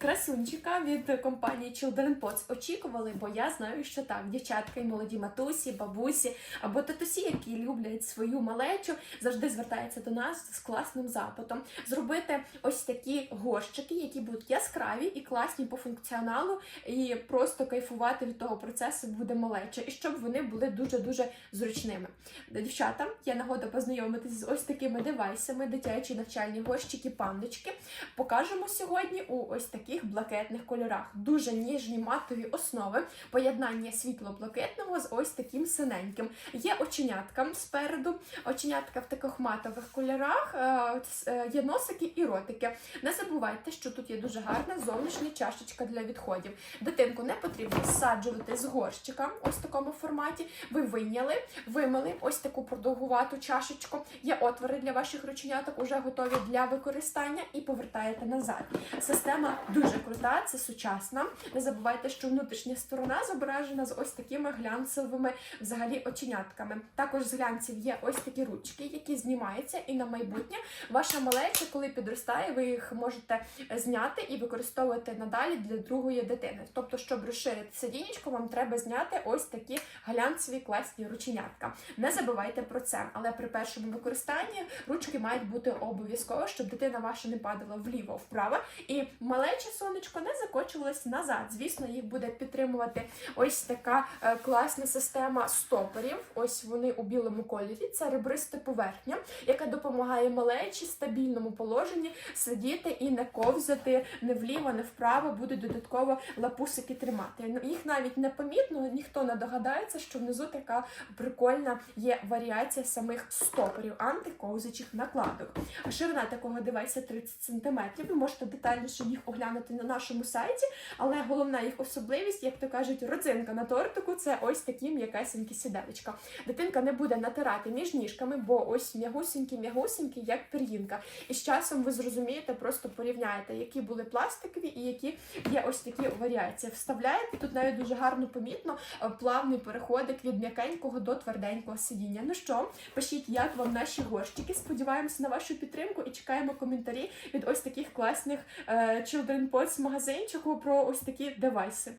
Красунчика від компанії Children Pots очікували, бо я знаю, що так, дівчатка і молоді матусі, бабусі або татусі, які люблять свою малечу, завжди звертаються до нас з класним запитом. Зробити ось такі горщики, які будуть яскраві і класні по функціоналу, і просто кайфувати від того процесу буде малеча, і щоб вони були дуже дуже зручними. Дівчата, є нагода познайомитися з ось такими девайсами, дитячі навчальні горщики, пандочки. Покажемо сьогодні у ось таких блакитних кольорах. Дуже ніжні матові основи, поєднання світло-блакитного з ось таким синеньким. Є оченятка спереду, оченятка в таких матових кольорах, е, е, є носики і ротики. Не забувайте, що тут є дуже гарна зовнішня чашечка для відходів. Дитинку не потрібно зсаджувати з горщика, ось в такому форматі. Ви вийняли, вимили ось таку продовгувату чашечку. Є отвори для ваших рученяток, уже готові для використання, і повертаєте назад. Система дуже крута, це сучасна. Не забувайте, що внутрішня сторона зображена з ось такими глянцевими взагалі оченятками. Також з глянців є ось такі ручки, які знімаються, і на майбутнє ваша малеча, коли підростає, ви їх можете зняти і використовувати надалі для другої дитини. Тобто, щоб розширити сидінечко, вам треба зняти ось такі глянцеві класні рученятка. Не забувайте про це, але при першому використанні ручки мають бути обов'язково, щоб дитина ваша не падала вліво, вправо, і малече сонечко не закочувалось назад. Звісно, їх буде підтримувати ось така е, класна система стопорів. Ось вони у білому кольорі. Це ребриста поверхня, яка допомагає малечі стабільному положенні сидіти і не ковзати не вліво, не вправо, будуть додатково лапусики тримати. Ну, Їх навіть не помітно, ніхто не догадається, що внизу така прикольна є варіація самих стопорів антиковзачих накладок. Ширина такого девайса 30 см. Ви можете детальніше їх оглянути на нашому сайті, але головна їх особливість, як то кажуть, родзинка на тортику це ось такі м'якесенькі сідалечка. Дитинка не буде натирати між ніжками, бо ось м'ягусінькі, м'ягусінькі, як пір'їнка. І з часом ви зрозумієте, просто порівняєте, які були пластикові і які є ось такі варіації. Вставляєте тут навіть дуже гарно помітно е, плавний переходик від м'якенького до тверденького сидіння. Ну що, пишіть, як вам наші горщики. Сподіваємося на вашу підтримку і чекаємо коментарі від ось таких класних е, Children Pots магазинчику про ось такі девайси.